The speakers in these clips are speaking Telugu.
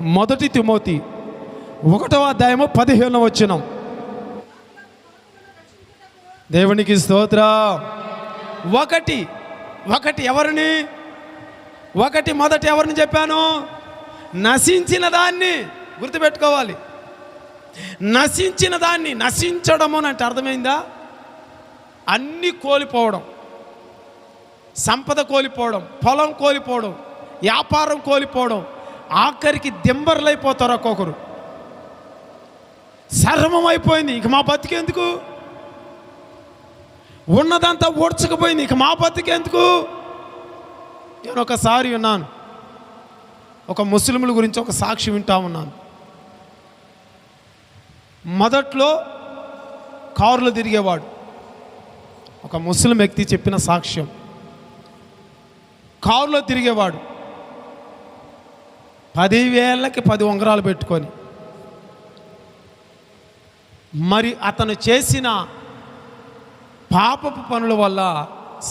మొదటి తిమోతి ఒకటవ అధ్యాయము పదిహేను వచ్చినం దేవునికి స్తోత్ర. ఒకటి ఒకటి ఎవరిని? ఒకటి మొదటి ఎవరిని చెప్పాను? నశించిన దాన్ని గుర్తుపెట్టుకోవాలి. నశించిన దాన్ని నశించడము అని అంటే అర్థమైందా? అన్నీ కోల్పోవడం. సంపద కోల్పోవడం పొలం కోల్పోవడం వ్యాపారం కోల్పోవడం ఆఖరికి దింబర్లైపోతారు ఒక్కొక్కరు. సర్వం అయిపోయింది ఇక మా బతికేందుకు? ఉన్నదంతా ఓడ్చకపోయింది. ఇక మా బతికేందుకు? నేను ఒకసారి విన్నాను. ఒక ముస్లింల గురించి ఒక సాక్షి వింటా ఉన్నాను. మొదట్లో కారులో తిరిగేవాడు. ఒక ముస్లిం వ్యక్తి చెప్పిన సాక్ష్యం. కారులో తిరిగేవాడు. పదివేలకి పది ఉంగరాలు పెట్టుకొని. మరి అతను చేసిన పాపపు పనుల వల్ల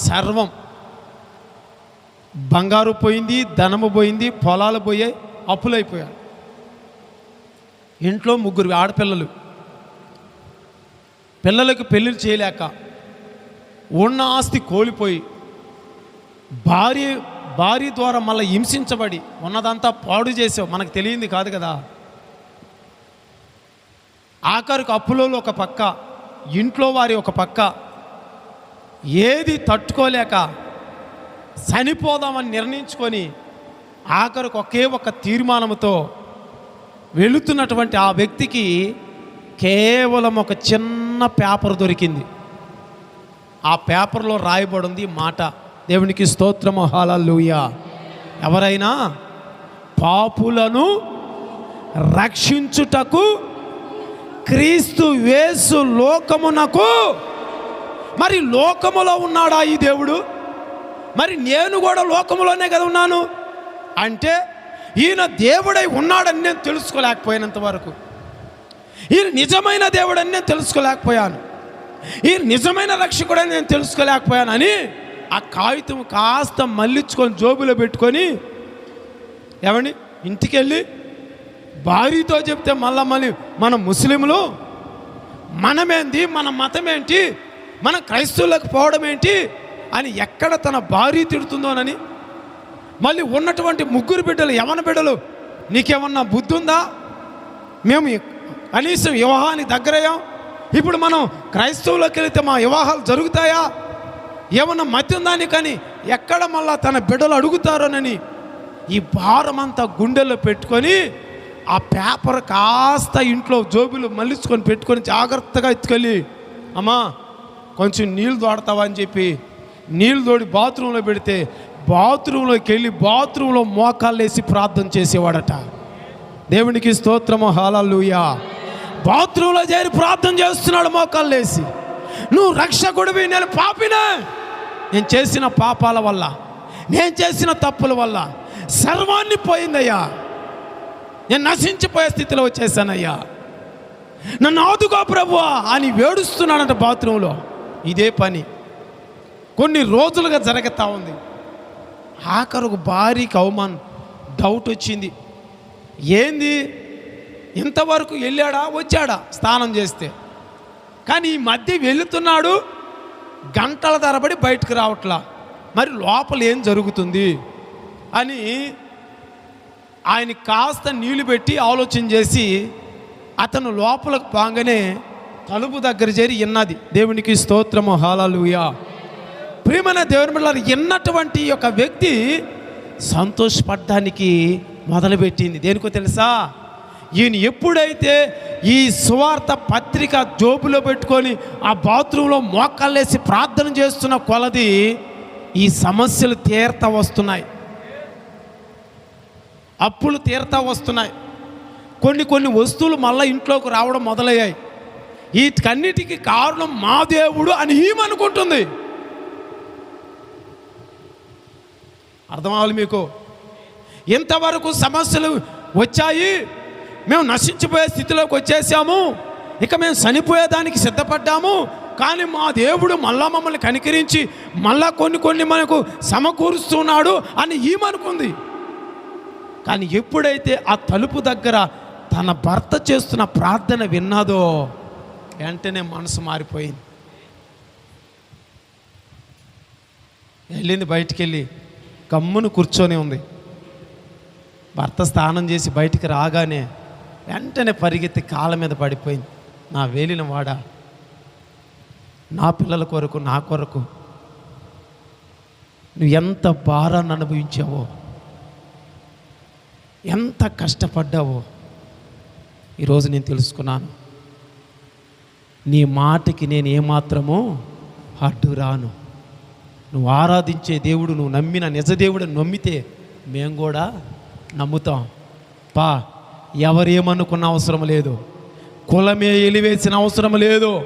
సర్వం బంగారు పోయింది ధనము పోయింది పొలాలు పోయాయి అప్పులైపోయాడు ఇంట్లో ముగ్గురు ఆడపిల్లలు. పిల్లలకు పెళ్ళిళ్ళు చేయలేక ఉన్న ఆస్తి కోల్పోయి భార్య భార్య ద్వారా మళ్ళీ హింసించబడి ఉన్నదంతా పాడు చేసావు. మనకు తెలియంది కాదు కదా? ఆఖరికి అప్పులలో ఒక పక్క ఇంట్లో వారి ఒక పక్క. ఏది తట్టుకోలేక చనిపోదామని నిర్ణయించుకొని ఆఖరికి ఒకే ఒక తీర్మానంతో వెళుతున్నటువంటి ఆ వ్యక్తికి కేవలం ఒక చిన్న పేపర్ దొరికింది. ఆ పేపర్లో రాయబడింది మాట. దేవునికి స్తోత్రము. హాలూయ ఎవరైనా పాపులను రక్షించుటకు క్రీస్తు వేసు లోకమునకు మరి లోకములో ఉన్నాడా ఈ దేవుడు? మరి నేను కూడా లోకములోనే కదా ఉన్నాను. అంటే ఈయన దేవుడై ఉన్నాడని నేను తెలుసుకోలేకపోయినంత వరకు. ఈయన నిజమైన దేవుడని నేను తెలుసుకోలేకపోయాను. ఈయన నిజమైన రక్షకుడని నేను తెలుసుకోలేకపోయాను అని ఆ కాగితం కాస్త మళ్ళించుకొని జోబులో పెట్టుకొని ఏమండి? ఇంటికి వెళ్ళి భార్యతో చెప్తే మళ్ళా మళ్ళీ మన ముస్లింలు మనమేంది? మన మతం ఏంటి మన క్రైస్తవులకు పోవడం ఏంటి? అని ఎక్కడ తన భార్య తిడుతుందోనని. మళ్ళీ ఉన్నటువంటి ముగ్గురు బిడ్డలు యవన బిడ్డలు నీకేమన్నా బుద్ధి ఉందా మేము కనీసం వివాహానికి దగ్గరయ్యాం. ఇప్పుడు మనం క్రైస్తవులకు వెళితే మా వివాహాలు జరుగుతాయా? ఏమన్నా మతి ఉందని కానీ ఎక్కడ మళ్ళా తన బిడ్డలు అడుగుతారోనని ఈ భారం అంతా గుండెల్లో పెట్టుకొని ఆ పేపర్ కాస్త ఇంట్లో జోబులు మళ్ళించుకొని పెట్టుకొని జాగ్రత్తగా ఎత్తుకెళ్ళి అమ్మా కొంచెం నీళ్ళు తోడతావా అని చెప్పి నీళ్ళు తోడి బాత్రూంలో పెడితే బాత్రూంలోకి వెళ్ళి బాత్రూంలో మోకాళ్ళు వేసి ప్రార్థన చేసేవాడట. దేవునికి స్తోత్రము హాలూయా బాత్రూంలో చేరి ప్రార్థన చేస్తున్నాడు మోకాళ్ళు వేసి. నువ్వు రక్షకుడివి నేను పాపినా. నేను చేసిన పాపాల వల్ల నేను చేసిన తప్పుల వల్ల సర్వాన్ని పోయిందయ్యా. నేను నశించిపోయే స్థితిలో వచ్చేసానయ్యా. నన్ను ఆదుకో ప్రభువా అని వేడుస్తున్నాడంట బాత్రూంలో. ఇదే పని కొన్ని రోజులుగా జరుగుతూ ఉంది. ఆఖరుకు భారీకి అవమానం డౌట్ వచ్చింది. ఏంది? ఇంతవరకు వెళ్ళాడా వచ్చాడా స్నానం చేస్తే? కానీ ఈ మధ్య వెళుతున్నాడు గంటల తరబడి బయటకు రావట్లా. మరి లోపల ఏం జరుగుతుంది? అని ఆయన కాస్త నీళ్ళు పెట్టి ఆలోచన చేసి అతను లోపలకు పాగానే తలుపు దగ్గర చేరి ఇన్నది దేవునికి స్తోత్రము హాలలుయా ప్రియమైన దేవుని బిడ్డలారా, విన్నటువంటి ఒక వ్యక్తి సంతోషపడడానికి మొదలుపెట్టింది. దేనికో తెలుసా? ఈయన ఎప్పుడైతే ఈ సువార్త పత్రిక జోబులో పెట్టుకొని ఆ బాత్రూంలో మోకాళ్ళేసి ప్రార్థన చేస్తున్న కొలది ఈ సమస్యలు తీర్త వస్తున్నాయి. అప్పులు తీరత వస్తున్నాయి. కొన్ని కొన్ని వస్తువులు మళ్ళీ ఇంట్లోకి రావడం మొదలయ్యాయి. వీటికన్నిటికీ కారణం మా దేవుడు అని ఈమెనుకుంటుంది అర్థం అవ్వాలి మీకు? ఇంతవరకు సమస్యలు వచ్చాయి. మేము నశించిపోయే స్థితిలోకి వచ్చేసాము. ఇక మేము చనిపోయేదానికి సిద్ధపడ్డాము. కానీ మా దేవుడు మళ్ళా మమ్మల్ని కనికరించి మళ్ళా కొన్ని కొన్ని మనకు సమకూరుస్తున్నాడు అని ఏమనుకుంది కానీ ఎప్పుడైతే ఆ తలుపు దగ్గర తన భర్త చేస్తున్న ప్రార్థన విన్నాదో వెంటనే మనసు మారిపోయింది. వెళ్ళింది బయటికి వెళ్ళి గమ్మును కూర్చొని ఉంది. భర్త స్నానం చేసి బయటికి రాగానే వెంటనే పరిగెత్తి కాళ్ళ మీద పడిపోయింది. నా వేలిన వాడ నా పిల్లల కొరకు నా కొరకు నువ్వు ఎంత భారాన్ని అనుభవించావో ఎంత కష్టపడ్డావో ఈరోజు నేను తెలుసుకున్నాను. నీ మాటకి నేను ఏమాత్రమో అడ్డు రాను. నువ్వు ఆరాధించే దేవుడు నువ్వు నమ్మిన నిజ దేవుడు నమ్మితే మేము కూడా నమ్ముతాం. పా. ఎవరేమనుకున్న అవసరం లేదు. కులమే ఎలివేసిన అవసరం లేదు.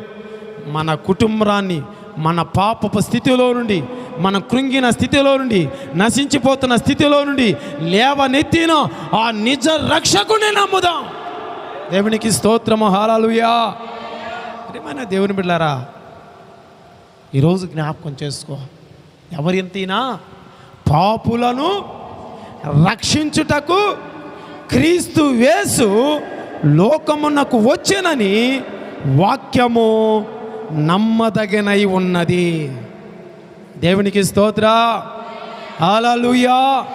మన కుటుంబాన్ని మన పాపపు స్థితిలో నుండి మన కృంగిన స్థితిలో నుండి నశించిపోతున్న స్థితిలో నుండి లేవనెత్తిన ఆ నిజ రక్షకుని నమ్ముదాం. దేవునికి స్తోత్రము హాలలుయా ప్రియమైన దేవుని బిడ్డారా ఈరోజు జ్ఞాపకం చేసుకో. ఎవరింతైనా పాపులను రక్షించుటకు క్రీస్తు వేసు లోకమునకు వచ్చెనని వాక్యము నమ్మదగినై ఉన్నది. దేవునికి స్తోత్ర. హల్లెలూయా.